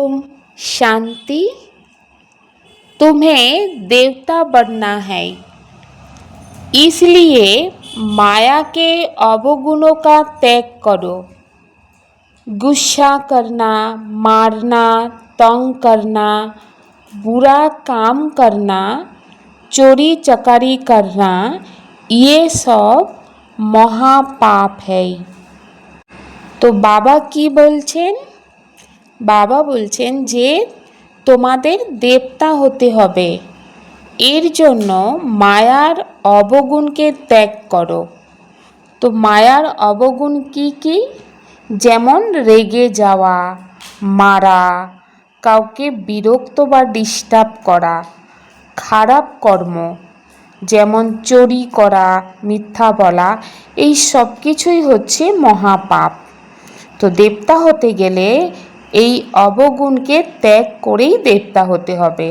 ओम शांति तुम्हें देवता बनना है इसलिए माया के अवगुणों का त्याग करो गुस्सा करना मारना तंग करना बुरा काम करना चोरी चकारी करना ये सब মহাপাপ है তো বাবা কি বলছেন বাবা বলছেন যে, তোমাদের দেবতা হতে হবে। এর জন্য মায়ার অবগুণকে ত্যাগ করো। তো মায়ার অবগুণ কি কি? যেমন রেগে যাওয়া, মারা, কাউকে বিরক্ত বা ডিস্টার্ব করা, খারাপ কর্ম, যেমন চুরি করা, মিথ্যা বলা, এই সব কিছুই হচ্ছে মহাপাপ। তো দেবতা হতে গেলে এই অবগুণকে ত্যাগ করেই দেবতা হতে হবে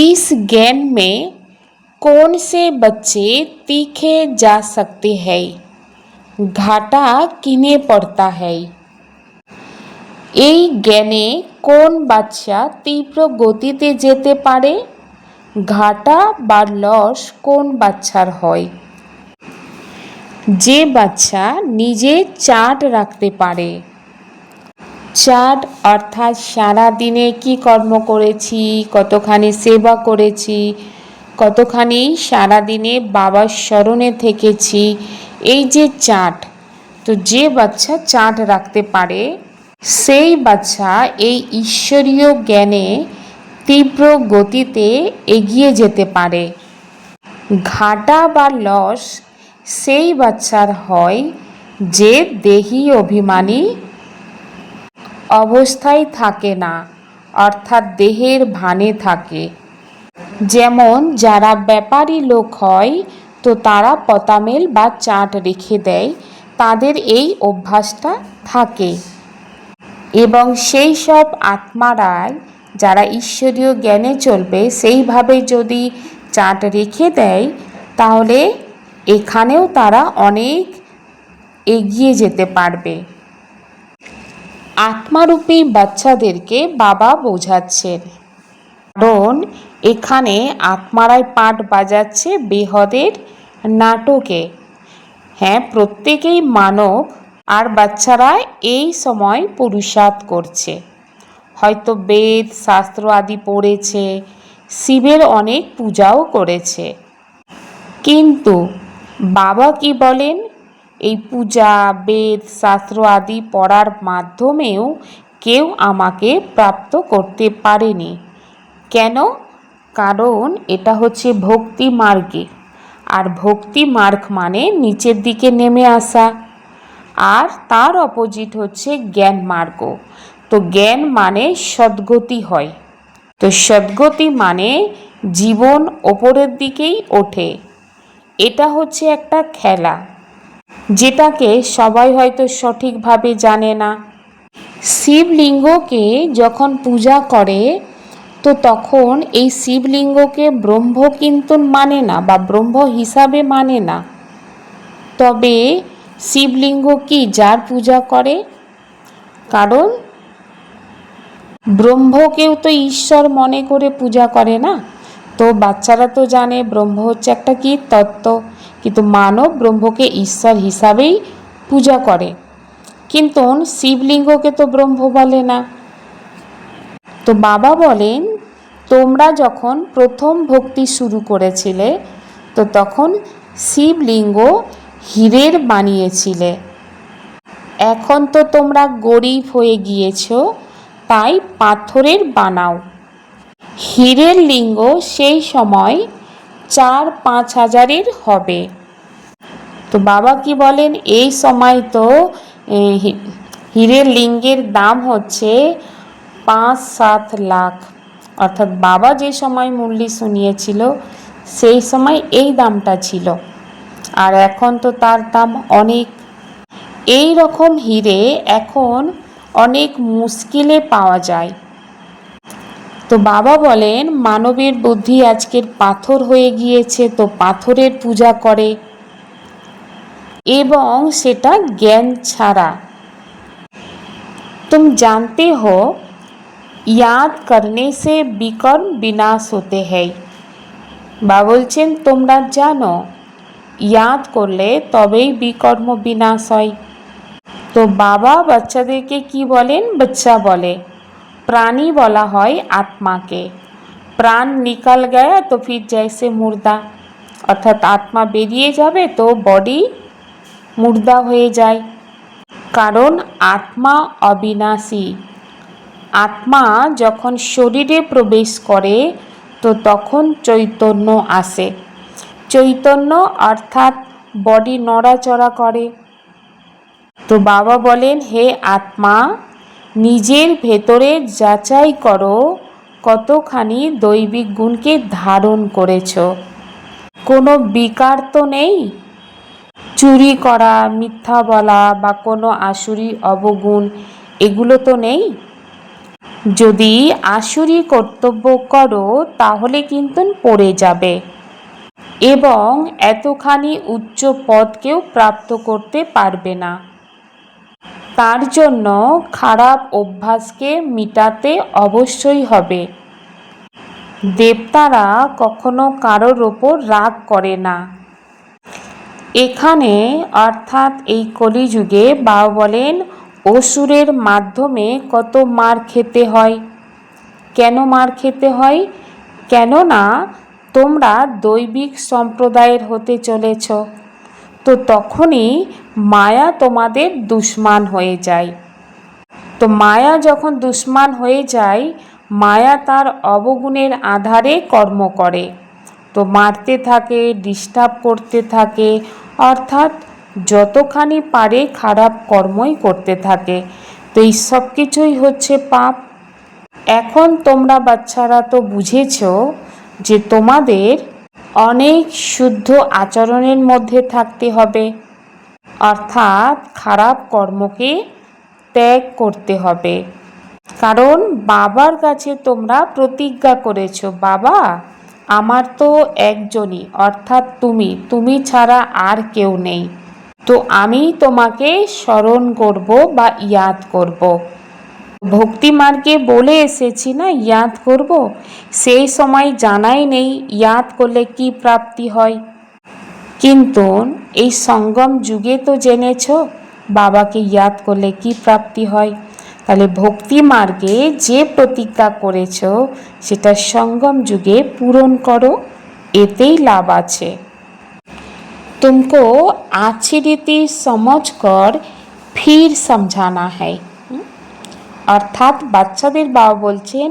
इस ज्ञान में कौन से बच्चे तीखे जा सकते हैं घाटा किन्हें पड़ता है এই জ্ঞানে কোন বাচ্চা তীব্র গতিতে যেতে পারে ঘাটা বা লস কোন বাচ্চার হয় যে বাচ্চা নিজে চার্ট রাখতে পারে চার্ট অর্থাৎ সারা দিনে কি কর্ম করেছি, কতখানি সেবা করেছি, কতখানি সারা দিনে বাবার স্মরণে থেকেছি, এই যে চার্ট তো যে বাচ্চা চার্ট রাখতে পারে, সেই বাচ্চা এই ঈশ্বরীয় জ্ঞানে তীব্র গতিতে এগিয়ে যেতে পারে। ঘাটা বা লস সেই বাচ্চার হয় যে দেহি অভিমানী অবস্থায় থাকে না, অর্থাৎ দেহের ভানে থাকে। যেমন, যারা ব্যাপারী লোক হয়, তো তারা পতামেল বা চাট রেখে দেয়, তাদের এই অভ্যাসটা থাকে। এবং সেই সব আত্মারাই, যারা ঈশ্বরীয় জ্ঞানে চলবে, সেইভাবে যদি চাট রেখে দেয়, তাহলে এখানেও তারা অনেক এগিয়ে যেতে পারবে। আত্মারূপী বাচ্চাদেরকে বাবা বোঝাচ্ছেন কারণ এখানে আত্মারাই পাঠ বাজাচ্ছে বেহদের নাটকে। হ্যাঁ প্রত্যেকেই মানব, আর বাচ্চারা এই সময় পুরুষার্থ করছে। হয়তো বেদ, শাস্ত্র আদি পড়েছে, শিবের অনেক পূজাও করেছে। কিন্তু বাবা কি বলেন? এই পূজা, বেদ, শাস্ত্র আদি পড়ার মাধ্যমেও কেউ আমাকে প্রাপ্ত করতে পারেনি। কেন? কারণ এটা হচ্ছে ভক্তি মার্গে। আর ভক্তি মার্গ মানে নিচের দিকে নেমে আসা। আর তার অপোজিট হচ্ছে জ্ঞান মার্গ। তো জ্ঞান মানে সদ্গতি হয়। তো সদ্গতি মানে জীবন ওপরের দিকেই ওঠে। এটা হচ্ছে একটা খেলা। যেটাকে সবাই হয়তো সঠিকভাবে জানে না। শিবলিঙ্গকে যখন পূজা করে, তো তখন এই শিবলিঙ্গকে ব্রহ্ম কিন্তু মানে না বা ব্রহ্ম হিসাবে মানে না। তবে শিবলিঙ্গ কি যার পূজা করে? কারণ ব্রহ্মকেও তো ঈশ্বর মনে করে পূজা করে না। তো বাচ্চারা তো জানে ব্রহ্ম হচ্ছে একটা কি তত্ত্ব। কিন্তু মানব ব্রহ্মকে ঈশ্বর হিসাবেই পূজা করে। কিন্তু শিবলিঙ্গকে তো ব্রহ্ম বলে না। তো বাবা বলেন, তোমরা যখন প্রথম ভক্তি শুরু করেছিলে, তো তখন শিবলিঙ্গ হীরের বানিয়েছিলে। এখন তো তোমরা গরিব হয়ে গিয়েছো, তাই পাথরের বানাও। হীরের লিঙ্গ সেই সময় চার পাঁচ হাজারের হবে। তো বাবা কি বলেন, এই সময় তো হীরের লিঙ্গের দাম হচ্ছে পাঁচ সাত লাখ। অর্থাৎ বাবা যে সময় মূল্য শুনিয়েছিল, সেই সময় এই দামটা ছিল। আর এখন তো তার দাম অনেক। এই রকম হিরে এখন অনেক মুশকিলে পাওয়া যায়। তো বাবা বলেন মানবের বুদ্ধি আজকের পাথর হয়ে গিয়েছে তো পাথরের পূজা করে এবং সেটা জ্ঞান ছাড়া তো तुम जानते हो याद करने से विकर्म विनाश होते हैं বা বলছেন তোমরা জানো ইয়াদ করলে তবেই বিকর্ম বিনাশ হয় তো বাবা বাচ্চাদেরকে কি বলেন বাচ্চা বলে প্রাণী বলা হয় আত্মাকে প্রাণ নিকাল গয়া তো ফির জैसे মুর্দা অর্থাৎ আত্মা বেরিয়ে যাবে তো বডি মুর্দা হয়ে যায় কারণ আত্মা অবিনাশী আত্মা যখন শরীরে প্রবেশ করে তো তখন চৈতন্য আসে চৈতন্য অর্থাৎ বডি নড়াচড়া করে তো বাবা বলেন হে আত্মা নিজের ভেতরে যাচাই করো কতখানি দৈবিক গুণকে ধারণ করেছ। কোনো বিকার তো নেই? চুরি করা, মিথ্যা বলা বা কোনো আসুরি অবগুণ, এগুলো তো নেই? যদি আসুরি কর্তব্য করো, তাহলে কিন্তু পড়ে যাবে। এবং এতখানি উচ্চ পদকেও প্রাপ্ত করতে পারবে না। তার জন্য খারাপ অভ্যাসকে মিটাতে অবশ্যই হবে। দেবতারা কখনো কারোর ওপর রাগ করে না। এখানে অর্থাৎ এই কলিযুগে বাবা বলেন, অসুরের মাধ্যমে কত মার খেতে হয়। কেন মার খেতে হয়? কেননা তোমরা দৈবিক সম্প্রদায়ের হতে চলেছ। তো তখনই মায়া তোমাদের দুশ্মান হয়ে যায়। তো মায়া যখন দুশ্মান হয়ে যায়, মায়া তার অবগুণের আধারে কর্ম করে। তো মারতে থাকে, ডিস্টার্ব করতে থাকে, অর্থাৎ যতখানি পারে খারাপ কর্মই করতে থাকে। তো এই সব কিছুই হচ্ছে পাপ। এখন তোমরা বাচ্চারা তো বুঝেছ যে তোমাদের অনেক শুদ্ধ আচরণের মধ্যে থাকতে হবে। অর্থাৎ খারাপ কর্মকে ত্যাগ করতে হবে। কারণ বাবার কাছে তোমরা প্রতিজ্ঞা করেছ, বাবা, আমার তো একজনই, অর্থাৎ তুমি তুমি ছাড়া আর কেউ নেই। তো আমি তোমাকে স্মরণ করব বা ইয়াদ করব। ভক্তি মার্গে বলে এসেছি না, ইয়াদ করব? সেই সময় জানাই নেই, ইয়াদ করলে কি প্রাপ্তি হয়? কিন্তু এই সঙ্গম যুগে তো জেনেছ বাবাকে ইয়াদ করলে কি প্রাপ্তি হয় তাহলে ভক্তি মার্গে যে প্রতিজ্ঞা করেছ সেটা সঙ্গম যুগে পূরণ করো এতেই লাভ আছে तुमको अच्छी रीति समझकर फिर समझाना है অর্থাৎ বাচ্চাদের বাবা বলছেন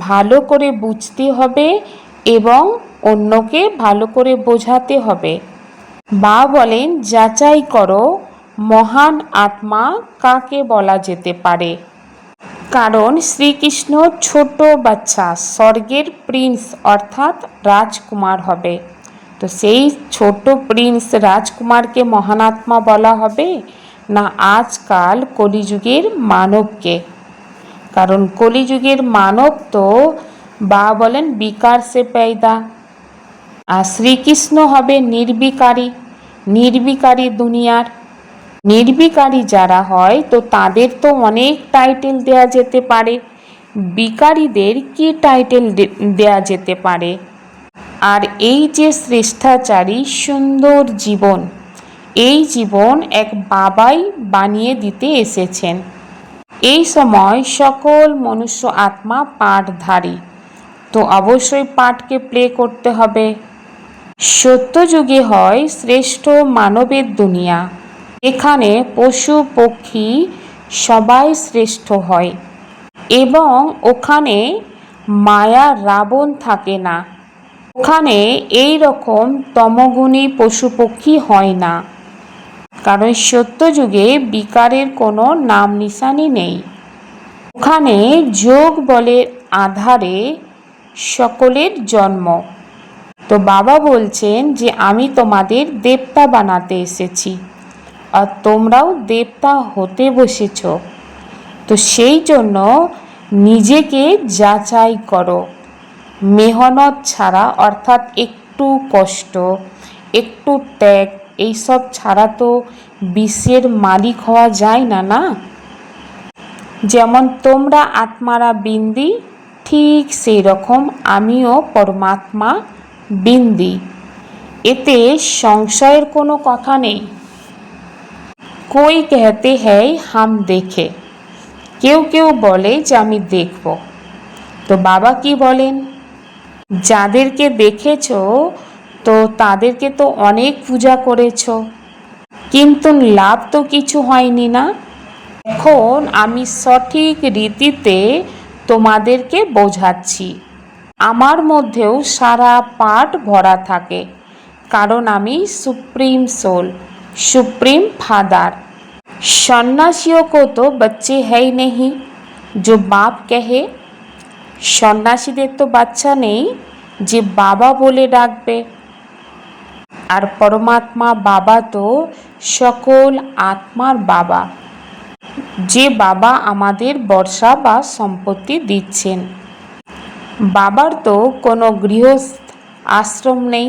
ভালো করে বুঝতে হবে এবং অন্যকে ভালো করে বোঝাতে হবে। বা বলেন, যাচাই করো, মহান আত্মা কাকে বলা যেতে পারে? কারণ শ্রীকৃষ্ণ ছোট বাচ্চা, স্বর্গের প্রিন্স অর্থাৎ রাজকুমার হবে। তো সেই ছোট প্রিন্স রাজকুমারকে মহানাত্মা বলা হবে, না আজকাল কলিযুগের মানবকে? কারণ কলিযুগের মানব তো, বা বলেন, বিকার সে পেয়দা। আর শ্রীকৃষ্ণ হবে নির্বিকারী নির্বিকারী দুনিয়ার। নির্বিকারী যারা হয়, তো তাদের তো অনেক টাইটেল দেয়া যেতে পারে। বিকারীদের কি টাইটেল দেয়া যেতে পারে? আর এই যে শ্রেষ্ঠাচারী, সুন্দর জীবন, এই জীবন এক বাবাই বানিয়ে দিতে এসেছেন। এই সময় সকল মনুষ্য আত্মা পাঠধারী। তো অবশ্যই পাঠকে প্লে করতে হবে। সত্যযুগে হয় শ্রেষ্ঠ মানবের দুনিয়া। এখানে পশু, পক্ষী সবাই শ্রেষ্ঠ হয় এবং ওখানে মায়া রাবণ থাকে না। ওখানে এই রকম তমগুণী পশু, পক্ষী হয় না। কারণ সত্যযুগে বিকারের কোনো নাম নিশানি নেই। ওখানে যোগ বলের আধারে সকলের জন্ম। তো বাবা বলছেন যে আমি তোমাদের দেবতা বানাতে এসেছি আর তোমরাও দেবতা হতে বসেছ। তো সেই জন্য নিজেকে যাচাই করো। মেহনত ছাড়া অর্থাৎ একটু কষ্ট, একটু ত্যাগ এইসব ছাড়া তো বিশ্বের মালিক হওয়া যায় না না? যেমন তোমরা আত্মারা বিন্দি, ঠিক সেই রকম আমিও পরমাত্মা বিন্দি। এতে সংশয়ের কোনো কথা নেই। কই কেহতে হ্যায় হাম দেখে। কেউ কেউ বলে যে আমি দেখব। তো বাবা কি বলেন? যাদেরকে দেখেছ, তো তাদেরকে তো অনেক পূজা করেছ। কিন্তু লাভ তো কিছু হয়নি না। এখন আমি সঠিক রীতিতে তোমাদেরকে বোঝাচ্ছি। আমার মধ্যেও সারা পাঠ ভরা থাকে। কারণ আমি সুপ্রিম সোল, সুপ্রিম ফাদার। সন্ন্যাসীও কো তো বাচ্চে হ্যাই নেহি, যে বাপ কেহে। সন্ন্যাসীদের তো বাচ্চা নেই, যে বাবা বলে ডাকবে। আর পরমাত্মা বাবা তো সকল আত্মার বাবা। যে বাবা আমাদের বর্ষা বা সম্পত্তি দিচ্ছেন। বাবার তো কোনো গৃহস্থ আশ্রম নেই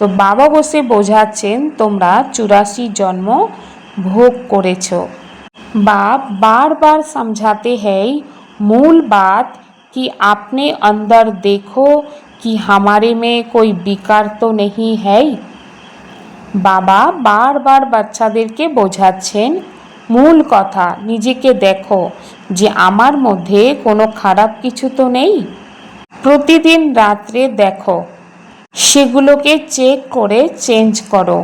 তো বাবা বসে বোঝাচ্ছেন তোমরা চুরাশি জন্ম ভোগ করেছ बाप बार बार समझाते हैं मूल बात कि अपने अंदर देखो कि हमारे में कोई विकार तो नहीं है বাবা বারবার বাচ্চাদেরকে বোঝাচ্ছেন মূল কথা নিজেকে দেখো যে আমার মধ্যে কোনো খারাপ কিছু তো নেই প্রতিদিন রাত্রে দেখো। সেগুলোকে চেক করে চেঞ্জ করো।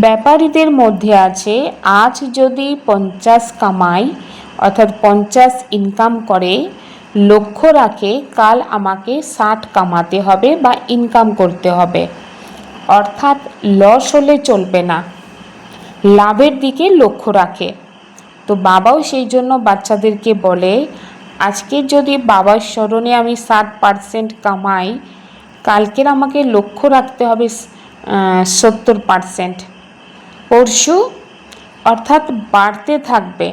ব্যাপারীদের মধ্যে আছে, আজ যদি পঞ্চাশ কামাই অর্থাৎ পঞ্চাশ ইনকাম করে, লক্ষ্য রাখে কাল আমাকে ষাট কামাতে হবে বা ইনকাম করতে হবে। অর্থাৎ লস হলে চলবে না। লাভের দিকে লক্ষ্য রাখে। তো বাবাও সেই জন্য বাচ্চাদেরকে বলে আজকে যদি বাবার স্মরণে আমি ষাট পার্সেন্ট কামাই, কালকের আমাকে লক্ষ্য রাখতে হবে সত্তর পার্সেন্ট। পরশু অর্থাৎ বাড়তে থাকবে,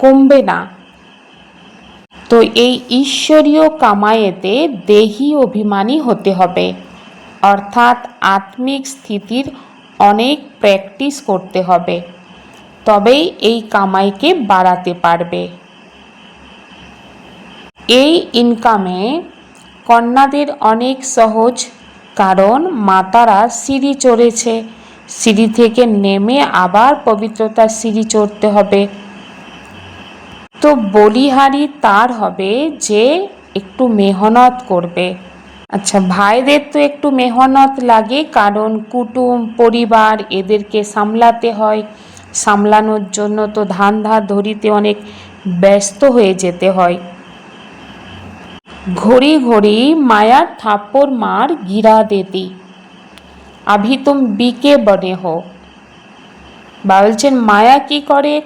কমবে না। তো এই ঈশ্বরীয় কামায়েতে দেহি অভিমানী হতে হবে। অর্থাৎ আত্মিক স্থিতির অনেক প্র্যাকটিস করতে হবে। তবেই এই কামাইকে বাড়াতে পারবে। এই ইনকামে কন্যাদের অনেক সহজ, কারণ মাতারা সিঁড়ি চড়েছে। সিঁড়ি থেকে নেমে আবার পবিত্রতার সিঁড়ি চড়তে হবে। তো বলিহারি তার হবে যে, একটু মেহনত করবে। আচ্ছা ভাইদের তো একটু মেহনত লাগে, কারণ কুটুম, পরিবার এদেরকে সামলাতে হয়। সামলানোর জন্য তো ধান ধার ধরিতে অনেক ব্যস্ত হয়ে যেতে হয়। ঘড়ি ঘড়ি মায়ার থাপ্পড় মার গিরা দেতি। আভি তুম বিকে বনে হো। বা বলছেন মায়া কি করে?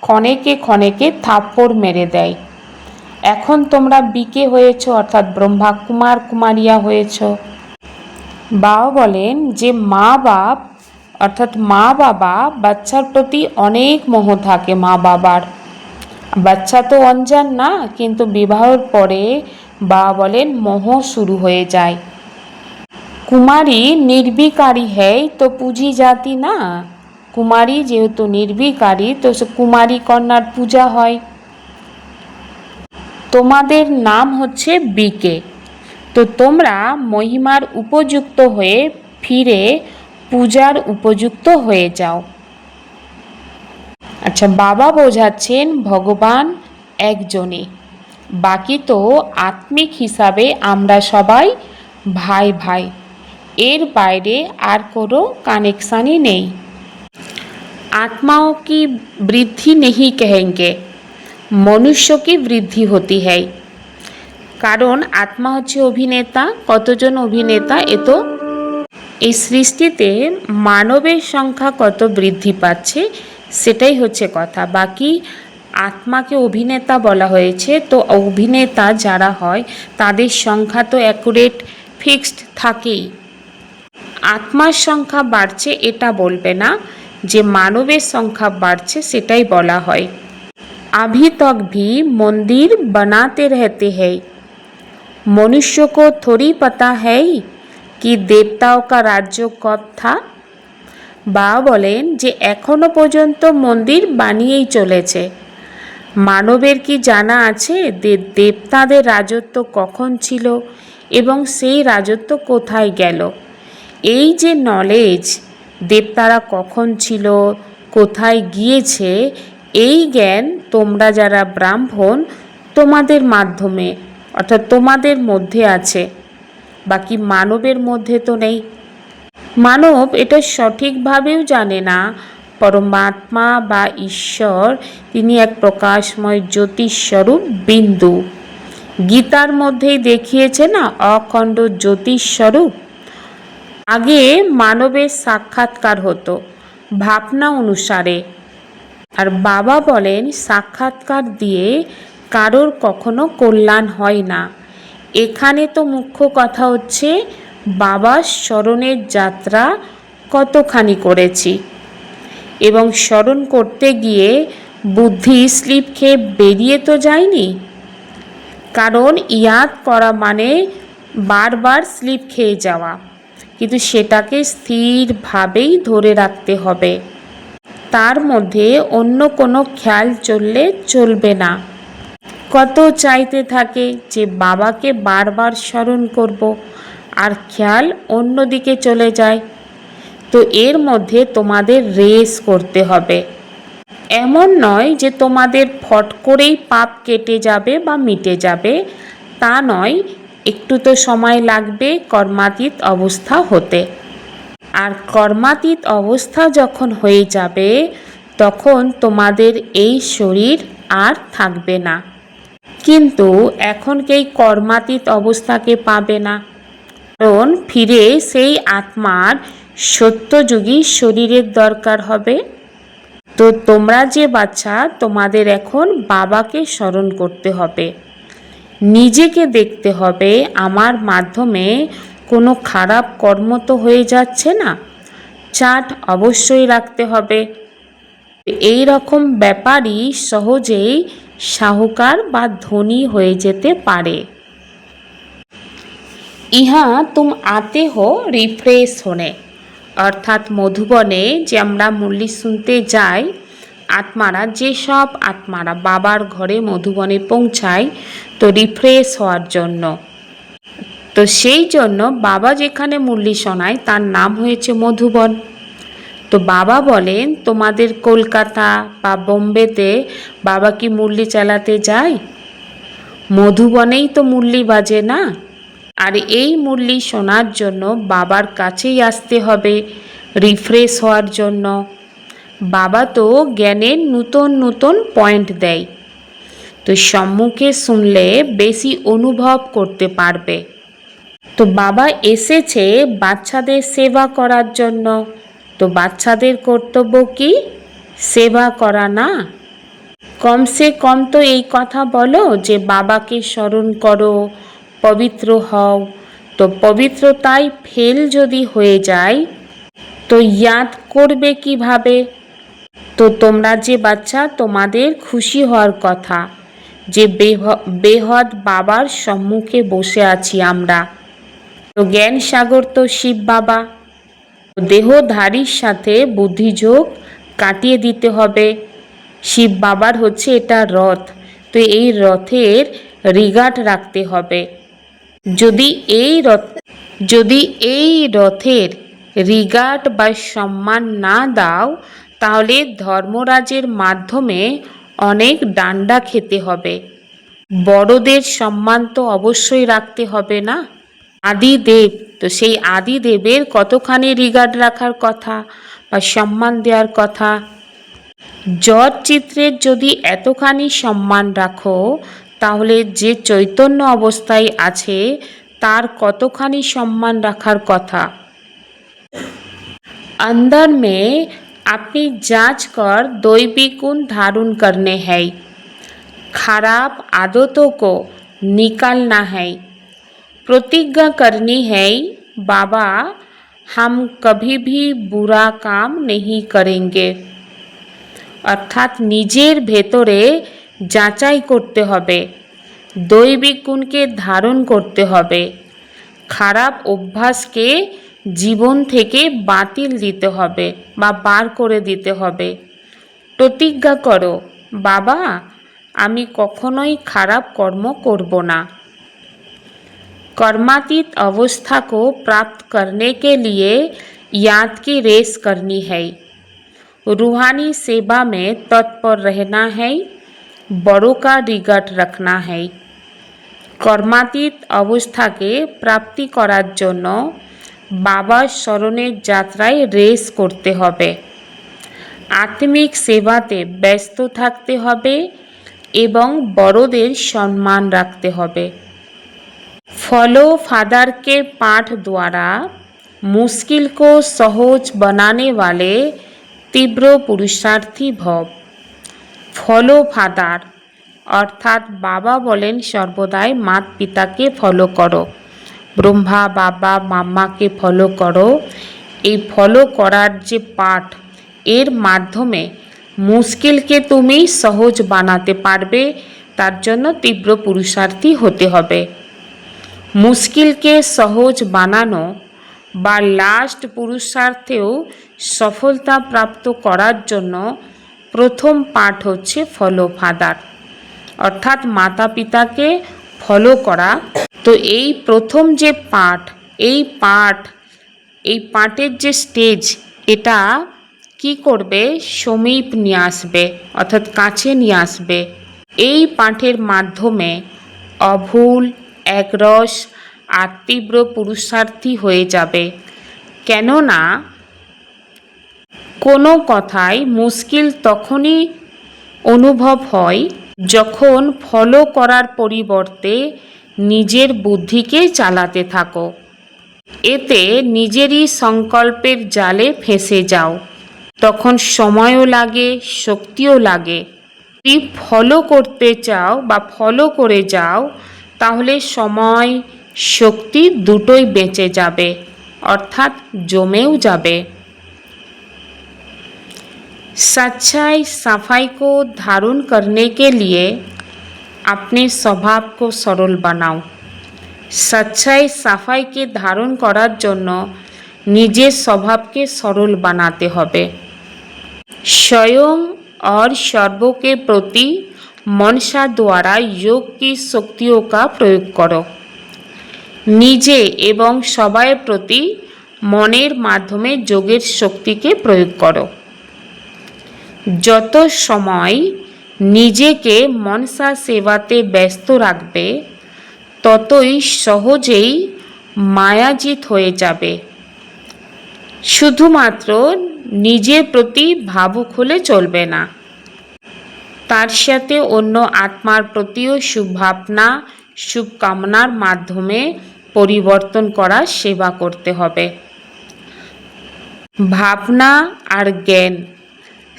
ক্ষণেকে ক্ষণেকে থাপ্পড় মেরে দেয়। এখন তোমরা বিকে হয়েছ, অর্থাৎ ব্রহ্মা কুমার কুমারিয়া হয়েছ। বাবা বলেন যে মা বাপ, অর্থাৎ মা বাবা, বাচ্চার প্রতি অনেক মোহ থাকে মা বাবার। বাচ্চা তো অঞ্জান না, কিন্তু বিবাহের পরে বাবা বলেন মোহ শুরু হয়ে যায়। কুমারী নির্বিকারী হ্যায় তো পুঁজি জাতি না? কুমারী যেহেতু নির্বিকারী, তো সে কুমারী কন্যার পূজা হয়। তোমাদের নাম হচ্ছে বিকে। তো তোমরা মহিমার উপযুক্ত হয়ে ফিরে পূজার উপযুক্ত হয়ে যাও। আচ্ছা বাবা বোঝাচ্ছেন ভগবান একজনই। বাকি তো আত্মিক হিসাবে আমরা সবাই ভাই ভাই এর বাইরে আর কোনো কানেকশানই নেই आत्माओं की वृद्धि नहीं कहेंगे মনুষ্য কি বৃদ্ধি হতি হয় কারণ আত্মা হচ্ছে অভিনেতা কতজন অভিনেতা এ তো এই সৃষ্টিতে মানবের সংখ্যা কত বৃদ্ধি পাচ্ছে সেটাই হচ্ছে কথা বাকি আত্মাকে অভিনেতা বলা হয়েছে তো অভিনেতা যারা হয় তাদের সংখ্যা তো অ্যাকুরেট ফিক্সড থাকেই আত্মার সংখ্যা বাড়ছে এটা বলবে না যে মানবের সংখ্যা বাড়ছে সেটাই বলা হয় अभी तक भी मंदिर बनाते रहते हैं मनुष्य को थोड़ी पता है कि देवताओं का राज्य कब था বা বলেন যে এখনো পর্যন্ত মন্দির বানিয়েই চলেছে মানবের কি জানা আছে দেবতাদের রাজত্ব কখন ছিল এবং সেই রাজত্ব কোথায় গেল? এই যে নলেজ দেবতারা কখন ছিল, কোথায় গিয়েছে, এই জ্ঞান তোমরা যারা ব্রাহ্মণ, তোমাদের মাধ্যমে, অর্থাৎ তোমাদের মধ্যে আছে। বাকি মানবের মধ্যে তো নেই। মানব এটা সঠিকভাবেও জানে না পরমাত্মা বা ঈশ্বর, তিনি এক প্রকাশময় জ্যোতিস্বরূপ বিন্দু। গীতার মধ্যেই দেখিয়েছে না অখণ্ড জ্যোতিস্বরূপ আগে মানবের সাক্ষাৎকার হতো, ভাবনা অনুসারে। আর বাবা বলেন, সাক্ষাৎকার দিয়ে কারোর কখনো কল্যাণ হয় না। এখানে তো মুখ্য কথা হচ্ছে, বাবার স্মরণের যাত্রা কতখানি করেছি? এবং স্মরণ করতে গিয়ে বুদ্ধি স্লিপ খেয়ে বেরিয়ে তো যায়নি? কারণ ইয়াদ করা মানে বারবার স্লিপ খেয়ে যাওয়া। কিন্তু সেটাকে স্থিরভাবেই ধরে রাখতে হবে। তার মধ্যে অন্য কোনো খেয়াল চললে চলবে না। কত চাইতে থাকে যে বাবাকে বারবার স্মরণ করব, আর খেয়াল অন্যদিকে চলে যায়। তো এর মধ্যে তোমাদের রেস করতে হবে। এমন নয় যে তোমাদের ফট করেই পাপ কেটে যাবে বা মিটে যাবে, তা নয়, একটু তো সময় লাগবে কর্মাতীত অবস্থা হতে। আর কর্মাতীত অবস্থা যখন হয়ে যাবে, তখন তোমাদের এই শরীর আর থাকবে না। কিন্তু এখন কেই কর্মাতীত অবস্থাকে পাবে না। কারণ ফিরে সেই আত্মার সত্যযুগী শরীরের দরকার হবে। তো তোমরা যে বাচ্চা, তোমাদের এখন বাবাকে স্মরণ করতে হবে। নিজেকে দেখতে হবে, আমার মাধ্যমে কোনো খারাপ কর্ম তো হয়ে যাচ্ছে না। চাট অবশ্যই রাখতে হবে। এই রকম ব্যাপারই সহজেই সাহুকার বা ধনী হয়ে যেতে পারে। ইহা তুম আতে হো রিফ্রেশ হোনে। অর্থাৎ মধুবনে যে আমরা মুরলি শুনতে যাই, আত্মারা যেসব আত্মারা বাবার ঘরে মধুবনে পৌঁছায়, তো রিফ্রেশ হওয়ার জন্য। তো সেই জন্য বাবা যেখানে মুরলি শোনায়, তার নাম হয়েছে মধুবন। তো বাবা বলেন, তোমাদের কলকাতা বা বোম্বেতে বাবা কি মুরলি চালাতে যায়? মধুবনেই তো মুরলি বাজে না। আর এই মুরলি শোনার জন্য বাবার কাছেই আসতে হবে রিফ্রেশ হওয়ার জন্য। বাবা তো জ্ঞানের নূতন নূতন পয়েন্ট দেয়। তো সম্মুখে শুনলে বেশি অনুভব করতে পারবে। তো বাবা এসেছে বাচ্চাদের সেবা করার জন্য। তো বাচ্চাদের কর্তব্য কি? সেবা করা না? কমসে কম তো এই কথা বলো যে বাবাকে স্মরণ করো পবিত্র হও। তো পবিত্রতায় ফেল যদি হয়ে যায়, তো ইয়াদ করবে কীভাবে? তো তোমরা যে বাচ্চা, তোমাদের খুশি হওয়ার কথা। যে বেহ- বেহদ বাবার সম্মুখে বসে আছি আমরা। তো জ্ঞান সাগর তো শিব বাবা। দেহধারীর সাথে বুদ্ধিযোগ কাটিয়ে দিতে হবে। শিব বাবার হচ্ছে এটা রথ। তো এই রথের রিগার্ড রাখতে হবে। যদি এই রথ, যদি এই রথের রিগার্ড বা সম্মান না দাও, তাহলে ধর্মরাজের মাধ্যমে অনেক ডান্ডা খেতে হবে। বড়দের সম্মান তো অবশ্যই রাখতে হবে না। আদিদেব, তো সেই আদিদেবের কতখানি রিগার্ড রাখার কথা বা সম্মান দেওয়ার কথা? জট চিত্রের যদি এতখানি সম্মান রাখো তাহলে যে চৈতন্য অবস্থায় আছে তার কতখানি সম্মান রাখার কথা अंदर में अपनी जांच कर दैवी गुण धारण करने हैं खराब आदतों को निकालना है प्रतिज्ञा करनी है बाबा हम कभी भी बुरा काम नहीं करेंगे অর্থাৎ নিজের ভেতরে যাচাই করতে হবে দৈবিক গুণকে ধারণ করতে হবে খারাপ অভ্যাসকে জীবন থেকে বাতিল দিতে হবে বা বার করে দিতে হবে প্রতিজ্ঞা করো বাবা আমি কখনোই খারাপ কর্ম করব না कर्मातीत अवस्था को प्राप्त करने के लिए याद की रेस करनी है रूहानी सेवा में तत्पर रहना है बड़ों का रिगट रखना है কর্মাতীত অবস্থাকে প্রাপ্তি করার জন্য বাবার স্মরণের যাত্রায় রেস করতে হবে আত্মিক সেবাতে ব্যস্ত থাকতে হবে এবং বড়দের সম্মান রাখতে হবে फॉलो फादर के पाठ द्वारा मुश्किल को सहज बनाने वाले तीव्र पुरुषार्थी भव ফলো ফাদার। অর্থাৎ বাবা বলেন, সর্বদাই মাত পিতাকে ফলো করো। ব্রহ্মা, বাবা মাম্মাকে ফলো করো। এই ফলো করার যে পাঠ, এর মাধ্যমে মুশকিলকে তুমি সহজ বানাতে পারবে, তার জন্য তীব্র পুরুষার্থী হতে হবে। মুশকিলকে সহজ বানানো বা লাস্ট পুরুষার্থেও সফলতা প্রাপ্ত করার জন্য প্রথম পাঠ হচ্ছে ফলো ফাদার। অর্থাৎ মাতা পিতাকে ফলো করা। তো এই প্রথম যে পাঠ, এই পাঠ, এই পাঠের যে স্টেজ, এটা কি করবে? সমীপ নিয়ে আসবে, অর্থাৎ কাছে নিয়ে আসবে। এই পাঠের মাধ্যমে অভুল, একরস আর তীব্র পুরুষার্থী হয়ে যাবে। কেননা কোনো কথাই মুশকিল তখনই অনুভব হয় যখন ফলো করার পরিবর্তে নিজের বুদ্ধিকে চালাতে থাকো। এতে নিজেরই সংকল্পের জালে ফেঁসে যাও। তখন সময়ও লাগে, শক্তিও লাগে। যদি ফলো করতে চাও বা ফলো করে যাও, তাহলে সময়, শক্তি দুটোই বেঁচে যাবে, অর্থাৎ জমেও যাবে। सच्चाई सफाई को धारण करने के लिए अपने स्वभाव को सरल बनाओ সচ্ছাই সাফাইকে ধারণ করার জন্য নিজের স্বভাবকে সরল বানাতে হবে स्वयं और सर्वों के प्रति मनसा द्वारा योग की शक्तियों का प्रयोग करो নিজে এবং সবাইয়ের প্রতি মনের মাধ্যমে যোগের শক্তিকে প্রয়োগ করো যত সময় নিজেকে মনসা সেবাতে ব্যস্ত রাখবে, ততই সহজেই মায়াজিত হয়ে যাবে। শুধুমাত্র নিজের প্রতি ভাবুক হলে চলবে না। তার সাথে অন্য আত্মার প্রতিও শুভভাবনা, শুভকামনার মাধ্যমে পরিবর্তন করা সেবা করতে হবে। ভাবনা আর জ্ঞান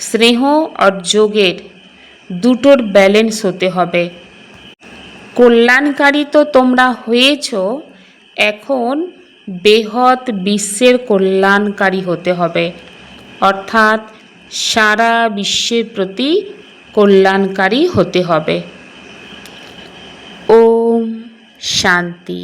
স্নেহ আর যোগের দুটোর ব্যালেন্স হতে হবে। কল্যাণকারী তো তোমরা হয়েছ, এখন বেহৎ বিশ্বের কল্যাণকারী হতে হবে। অর্থাৎ সারা বিশ্বের প্রতি কল্যাণকারী হতে হবে। ওম শান্তি।